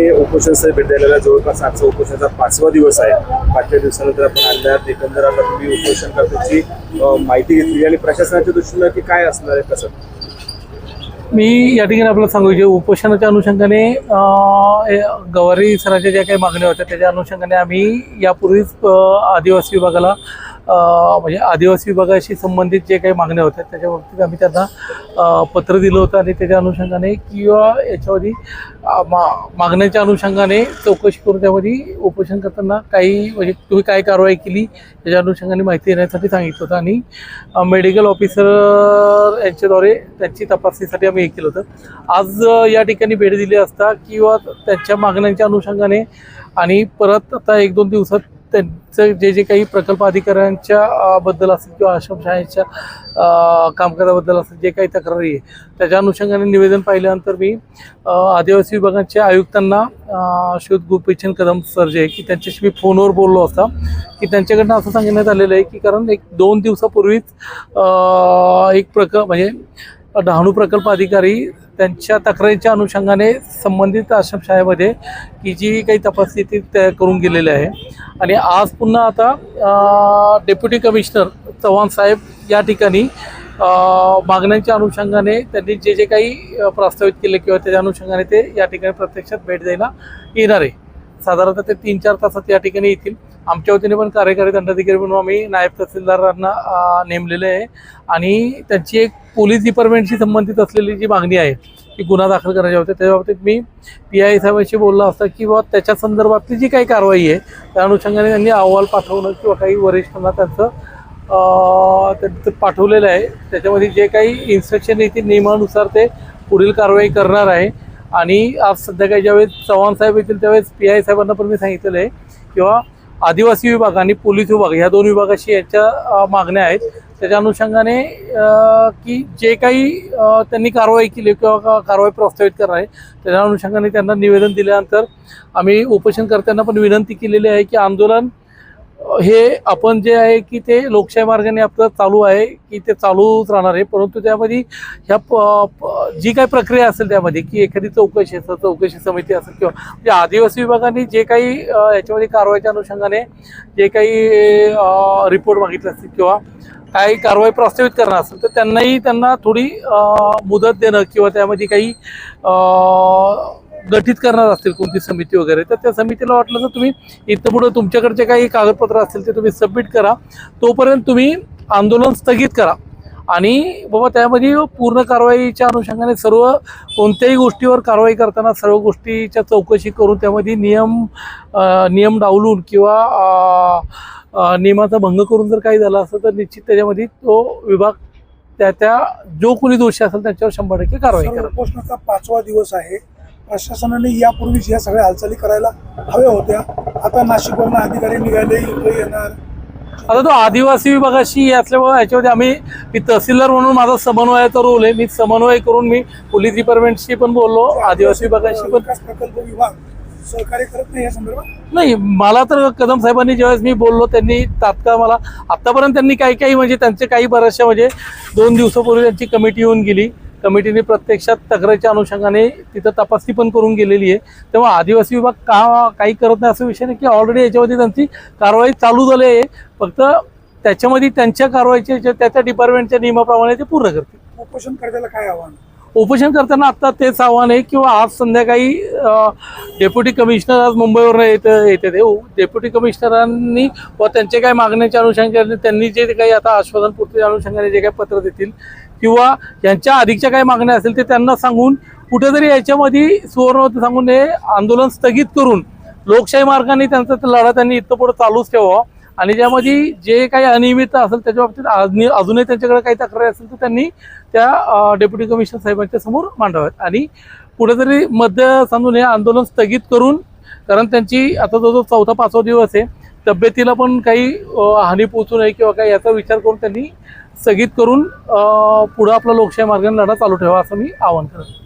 हे उपोषण भेट द्यायला जवळपास आजचा उपोषणाचा पाचवा दिवस आहे. पाचव्या दिवसानंतर आपण आणल्यात एकंदर आता तुम्ही उपोषण करण्याची माहिती घेतली. आणि प्रशासनाच्या दृष्टीनं की काय असणार आहे कसं? मी या ठिकाणी आपल्याला सांगू इच्छितो उपोषणाच्या अनुषंगाने गवारी सणाच्या ज्या काही मागण्या होत्या त्याच्या अनुषंगाने आम्ही यापूर्वीच आदिवासी विभागाला म्हणजे आदिवासी विभागाशी संबंधित जे काही मागण्या होत्या त्याच्या बाबतीत आम्ही त्यांना पत्र दिलं होतं आणि त्याच्या अनुषंगाने किंवा याच्यामध्ये मा मागण्याच्या अनुषंगाने चौकशी करून त्यामध्ये उपोषण करताना काही म्हणजे तुम्ही काय कारवाई केली त्याच्या अनुषंगाने माहिती देण्यासाठी सांगितलं होतं. आणि मेडिकल ऑफिसर यांच्याद्वारे त्यांची तपासणीसाठी आम्ही हे केलं होतं. आज या ठिकाणी भेट दिली असता किंवा त्यांच्या मागण्यांच्या अनुषंगाने आणि परत आता एक दोन दिवसात त्यांचं जे जे काही प्रकल्प अधिकाऱ्यांच्या बद्दल असेल किंवा आश्रमशाळेच्या कामकाजाबद्दल असेल जे काही तक्रारी आहे त्याच्या अनुषंगाने निवेदन पाहिल्यानंतर मी आदिवासी विभागाच्या आयुक्तांना शोध गोपीचंद कदम सर जे आहे की त्यांच्याशी मी फोनवर बोललो असता की त्यांच्याकडनं असं सांगण्यात आलेलं आहे की कारण एक दोन दिवसापूर्वीच एक प्रक म्हणजे डहाणू प्रकल्प अधिकारी त्यांच्या तक्रारीच्या अनुषंगाने संबंधित आश्रमशाळेमध्ये की जी काही तपासणी ती त्या करून गेलेली आहे. आणि आज पुन्हा आता डेप्युटी कमिशनर चव्हाण साहेब या ठिकाणी मागण्यांच्या अनुषंगाने त्यांनी जे जे काही प्रस्तावित केले किंवा त्याच्या अनुषंगाने ते या ठिकाणी प्रत्यक्षात भेट द्यायला येणार आहे. साधारणतः ते तीन चार तासात या ठिकाणी येतील. आमच्या वतीने पण कार्यकारी दंडाधिकारी म्हणून आम्ही नायब तहसीलदारांना नेमलेले आहे. आणि त्यांची एक पोलीस डिपार्टमेंटशी संबंधित असलेली जी मागणी आहे की गुन्हा दाखल करण्याच्या बाबतीत त्याच्या बाबतीत मी पी आय साहेबांशी बोललो असता किंवा त्याच्या संदर्भातली जी काही कारवाई आहे त्या अनुषंगाने त्यांनी अहवाल पाठवणं किंवा काही वरिष्ठांना त्यांचं त्यांचं पाठवलेलं आहे. त्याच्यामध्ये जे काही इन्स्ट्रक्शन येते नियमानुसार ते पुढील कारवाई करणार आहे. आणि आज संध्याकाळी ज्यावेळेस चव्हाण साहेब येतील त्यावेळेस पी आय साहेबांना पण मी सांगितलेलं आहे. किंवा आदिवासी विभाग आणि पोलीस विभाग ह्या दोन विभागाशी याच्या मागण्या आहेत. त्याच्या अनुषंगाने की जे काही त्यांनी कारवाई केली किंवा का- कारवाई प्रस्तावित करणार आहे त्याच्या अनुषंगाने त्यांना निवेदन दिल्यानंतर आम्ही उपोषणकर्त्यांना पण विनंती केलेली आहे की आंदोलन हे आपण जे आहे की ते लोकशाही मार्गाने आपलं चालू आहे की ते चालूच राहणार आहे. परंतु त्यामध्ये ह्या प- प- जी काही प्रक्रिया असेल त्यामध्ये की एखादी चौकशी असेल चौकशी समिती असेल किंवा म्हणजे आदिवासी विभागाने जे काही याच्यामध्ये कारवाईच्या अनुषंगाने जे काही रिपोर्ट मागितले असतील किंवा काही कारवाई प्रस्तावित करणार असेल तर त्यांनाही त्यांना थोडी मुदत देणं किंवा त्यामध्ये काही गठीत करणार असतील कोणती समिती वगैरे तर त्या समितीला वाटलं तर तुम्ही इथं पुढं तुमच्याकडचे काही कागदपत्र असतील ते तुम्ही सबमिट करा. तोपर्यंत तुम्ही आंदोलन स्थगित करा. आणि बाबा त्यामध्ये पूर्ण कारवाईच्या अनुषंगाने सर्व कोणत्याही गोष्टीवर कारवाई करताना सर्व गोष्टीच्या चौकशी करून त्यामध्ये नियम नियम डावलून किंवा नियमाचा भंग करून जर काही झालं असतं तर निश्चित त्याच्यामध्ये तो विभाग त्या त्या जो कोणी दोषी असेल त्याच्यावर शंभर टक्के कारवाई करा उपोषणाचा पाचवा दिवस आहे. प्रशासनाने यापूर्वीच या सगळ्या हालचाली करायला हव्या होत्या. आता नाशिकवरून अधिकारी निघाले इकडे येणार. आता तो आदिवासी विभागाशी असल्यामुळे याच्यामध्ये आम्ही मी तहसीलदार म्हणून माझा समन्वयाचा रोल आहे. मी समन्वय करून मी पोलीस डिपार्टमेंटशी पण बोललो आदिवासी विभागाशी पण. प्रकल्प विभाग सहकार्य करत नाही या संदर्भात? नाही मला तर कदम साहेबांनी ज्यावेळेस मी बोललो त्यांनी तात्काळ मला आतापर्यंत त्यांनी काही काही म्हणजे त्यांचे काही बऱ्याचशा म्हणजे दोन दिवसापूर्वी त्यांची कमिटी येऊन गेली. कमिटीने प्रत्यक्षात तक्रारीच्या अनुषंगाने तिथं तपासणी पण करून गेलेली आहे. तेव्हा आदिवासी विभाग का काही करत नाही असा विषय नाही की ऑलरेडी याच्यामध्ये त्यांची कारवाई चालू झाली आहे. फक्त त्याच्यामध्ये त्यांच्या कारवाईचे जे त्या त्या डिपार्टमेंटच्या नियमाप्रमाणे ते पूर्ण करतील. उपोषण करण्याला काय आव्हान? उपोषण करताना आता तेच आव्हान आहे किंवा आज संध्याकाळी डेप्युटी कमिशनर आज मुंबईवरून येत येते ते. हो, डेप्युटी कमिशनरांनी व त्यांचे काही मागण्याच्या अनुषंगाने त्यांनी जे काही आता आश्वासनपूर्तीच्या अनुषंगाने जे काही पत्र देतील किंवा यांच्या अधिकच्या काही मागण्या असतील ते त्यांना सांगून कुठेतरी याच्यामध्ये सुवर्ण सांगून हे आंदोलन स्थगित करून लोकशाही मार्गाने त्यांचा लढा त्यांनी इथं पुढे चालूच ठेवावा. आणि ज्यामध्ये जे काही अनियमितता असेल त्याच्या बाबतीत अजून- अजूनही त्यांच्याकडे काही तक्रारी असेल तर त्यांनी त्या डेप्युटी कमिशनर साहेबांच्या समोर मांडाव्यात. आणि कुठेतरी मध्य सांगून हे आंदोलन स्थगित करून कारण त्यांची आता जो जो चौथा पाचवा दिवस आहे तब्येतीला पण काही हानी पोचू नये किंवा काही याचा विचार करून त्यांनी स्थगित करून पुढं आपला लोकशाही मार्गाने लढा चालू ठेवा असं मी आवाहन करतो.